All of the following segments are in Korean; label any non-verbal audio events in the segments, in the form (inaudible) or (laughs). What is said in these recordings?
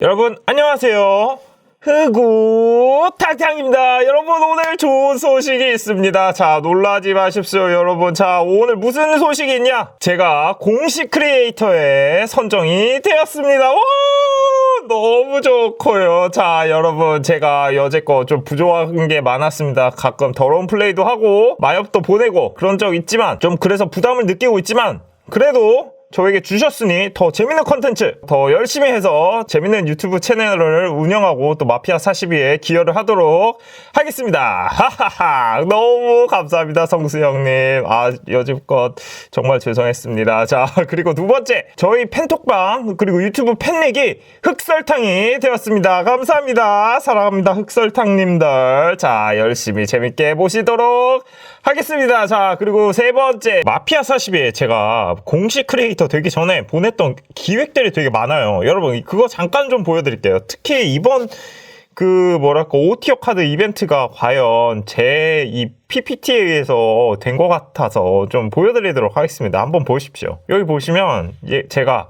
여러분 안녕하세요. 흑우 탁탕입니다. 여러분 오늘 좋은 소식이 있습니다. 자 놀라지 마십시오 여러분. 자 오늘 무슨 소식이 있냐? 제가 공식 크리에이터에 선정이 되었습니다. 와 너무 좋고요. 자 여러분 제가 여태껏 좀 부족한 게 많았습니다. 가끔 더러운 플레이도 하고 마엽도 보내고 그런 적 있지만 좀 그래서 부담을 느끼고 있지만 그래도 저에게 주셨으니 더 재밌는 컨텐츠 더 열심히 해서 재밌는 유튜브 채널을 운영하고 또 마피아 42에 기여를 하도록 하겠습니다. 하하하 너무 감사합니다 성수 형님. 아 여지껏 정말 죄송했습니다. 자 (laughs) 그리고 두 번째 저희 팬톡방 그리고 유튜브 팬렉이 흑설탕이 되었습니다. 감사합니다. 사랑합니다 흑설탕님들. 자 열심히 재밌게 보시도록 하겠습니다. 자 그리고 세 번째 마피아 42에 제가 공식 크리에이터 되기 전에 보냈던 기획들이 되게 많아요. 여러분 그거 잠깐 좀 보여드릴게요. 특히 이번 그 뭐랄까 오티어 카드 이벤트가 과연 제 이 PPT에 의해서 된 것 같아서 좀 보여드리도록 하겠습니다. 한번 보십시오. 여기 보시면 예, 제가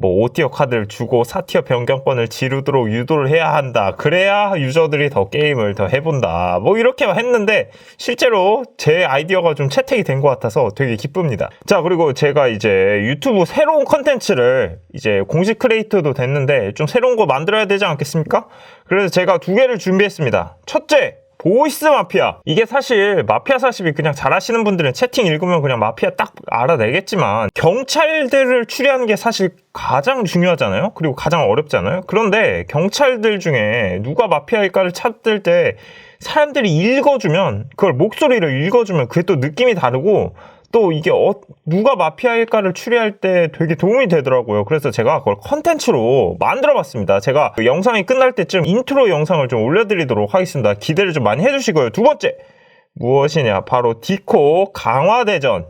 뭐 5티어 카드를 주고 4티어 변경권을 지르도록 유도를 해야 한다. 그래야 유저들이 더 게임을 더 해본다. 뭐 이렇게 했는데 실제로 제 아이디어가 좀 채택이 된 것 같아서 되게 기쁩니다. 자 그리고 제가 이제 유튜브 새로운 컨텐츠를 이제 공식 크리에이터도 됐는데 좀 새로운 거 만들어야 되지 않겠습니까? 그래서 제가 두 개를 준비했습니다. 첫째 보이스 마피아. 이게 사실 마피아 40이 그냥 잘하시는 분들은 채팅 읽으면 그냥 마피아 딱 알아내겠지만 경찰들을 추리하는 게 사실 가장 중요하잖아요. 그리고 가장 어렵잖아요. 그런데 경찰들 중에 누가 마피아일까를 찾을 때 사람들이 읽어주면 그걸 목소리를 읽어주면 그게 또 느낌이 다르고 또 이게 어, 누가 마피아일까를 추리할 때 되게 도움이 되더라고요. 그래서 제가 그걸 컨텐츠로 만들어 봤습니다. 제가 그 영상이 끝날 때쯤 인트로 영상을 좀 올려드리도록 하겠습니다. 기대를 좀 많이 해주시고요. 두 번째, 무엇이냐? 바로 디코 강화대전.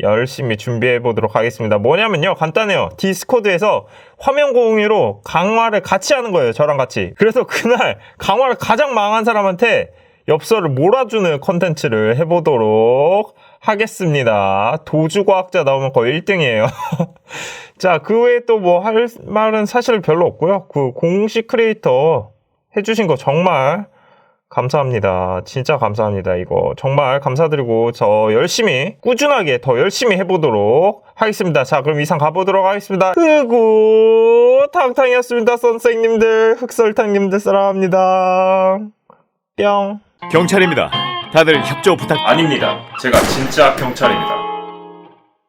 열심히 준비해 보도록 하겠습니다. 뭐냐면요. 간단해요. 디스코드에서 화면 공유로 강화를 같이 하는 거예요. 저랑 같이. 그래서 그날 강화를 가장 망한 사람한테 엽서를 몰아주는 컨텐츠를 해보도록 하겠습니다. 도주과학자 나오면 거의 1등이에요. (laughs) 자, 그 외에 또 뭐 할 말은 사실 별로 없고요. 그 공식 크리에이터 해주신 거 정말 감사합니다. 진짜 감사합니다. 이거 정말 감사드리고 저 열심히 꾸준하게 더 열심히 해보도록 하겠습니다. 자, 그럼 이상 가보도록 하겠습니다. 흑우 탕탕이었습니다. 선생님들, 흑설탕님들 사랑합니다. 뿅. 경찰입니다. 다들 협조 부탁. 아닙니다. 제가 진짜 경찰입니다.